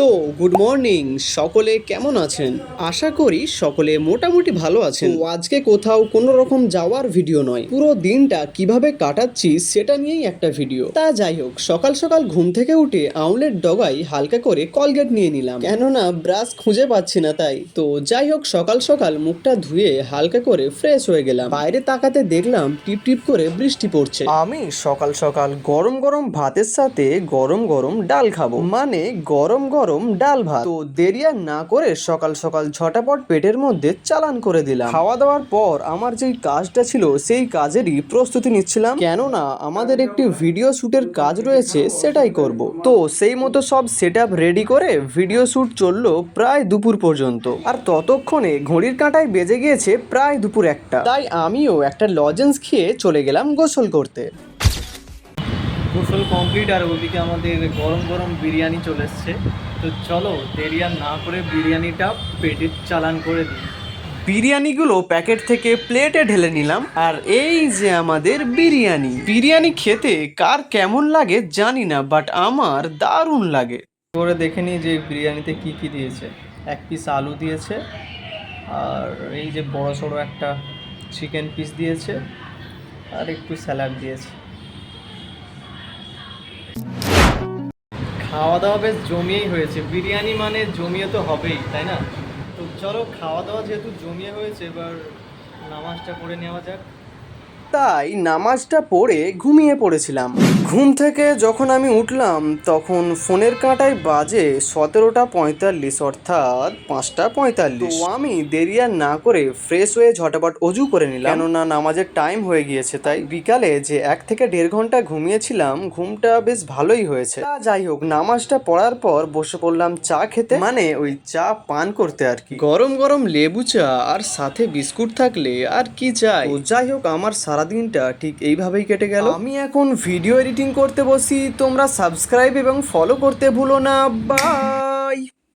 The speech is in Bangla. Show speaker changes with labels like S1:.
S1: তো গুড মর্নিং, সকলে কেমন আছেন? আশা করি সকলে মোটামুটি ভালো আছেন। তো আজকে কোথাও কোনো রকম যাওয়ার ভিডিও নয়। পুরো দিনটা কীভাবে কাটাচ্ছি সেটা নিয়েই একটা ভিডিও। তা যাই হোক, সকাল সকাল ঘুম থেকে উঠে আউলের ডগায় হালকা করে কলগেট নিয়ে নিলাম। কেননা ব্রাশ খুঁজে পাচ্ছি না তাই। তো যাই হোক, সকাল সকাল মুখটা ধুয়ে হালকা করে ফ্রেশ হয়ে গেলাম। বাইরে তাকাতে দেখলাম টিপ টিপ করে বৃষ্টি পড়ছে। আমি সকাল সকাল গরম গরম ভাতের সাথে গরম গরম ডাল খাব। মানে গরম গরম ডাল ভাত। তো দেরি আর না করে সকাল সকাল ঝটাপট পেটের মধ্যে চালান করে দিলাম। খাওয়া দাওয়ার পর আমার যেই কাজটা ছিল, সেই কাজেরই প্রস্তুতি নিচ্ছিলাম। কেননা আমাদের একটি ভিডিও শ্যুটের কাজ রয়েছে, সেটাই করব। তো সেই মতো সব সেট রেডি করে ভিডিও শ্যুট চলল প্রায় দুপুর পর্যন্ত। আর ততক্ষণে ঘড়ির কাঁটায় বেজে গিয়েছে প্রায় দুপুর একটা। তাই আমিও একটা লজেন্স খেয়ে চলে গেলাম গোসল করতে।
S2: গোসল কমপ্লিট আর ওদিকে আমাদের গরম গরম বিরিয়ানি চলে এসছে। তো চলো দেরি আর না করে বিরিয়ানিটা পেটে চালান করে দিই।
S1: বিরিয়ানিগুলো প্যাকেট থেকে প্লেটে ঢেলে নিলাম আর এই যে আমাদের বিরিয়ানি। বিরিয়ানি খেতে কার কেমন লাগে জানি না বাট আমার দারুণ লাগে।
S2: করে দেখে নিই যে বিরিয়ানিতে কি কি দিয়েছে। এক পিস আলু দিয়েছে আর এই যে বড় সড়ো একটা চিকেন পিস দিয়েছে আর একটু স্যালাড দিয়েছে। খাওয়া দাওয়া বেশ জমিয়েই হয়েছে। বিরিয়ানি মানে জমিয়ে তো হবেই, তাই না? তো চলো খাওয়া দাওয়া যেহেতু জমিয়ে হয়েছে, এবার নামাজটা পড়ে নেওয়া যাক।
S1: তাই নামাজটা পড়ে ঘুমিয়ে পড়েছিলাম। ঘুম থেকে যখন আমি উঠলাম তখন ফোনের কাঁটায় বাজে সতেরোটা পঁয়তাল্লিশ অর্থাৎ পাঁচটা পঁয়তাল্লিশ। আমি দেরি আর না করে ফ্রেশ হয়ে ঝটাপট অজু করে নিলাম। কেননা নামাজের টাইম হয়ে গিয়েছে তাই বিকালে যে এক থেকে দেড় ঘণ্টা ঘুমিয়েছিলাম ঘুমটা বেশ ভালোই হয়েছে। তা যাই হোক নামাজটা পড়ার পর বসে পড়লাম চা খেতে। মানে ওই চা পান করতে আর কি। গরম গরম লেবু চা আর সাথে বিস্কুট থাকলে আর কি চাই? যাই হোক আমার সারাদিনটা ঠিক এইভাবেই কেটে গেল। আমি এখন ভিডিও এডিটিং করতে বসি। তোমরা সাবস্ক্রাইব এবং ফলো করতে ভুলো না। বা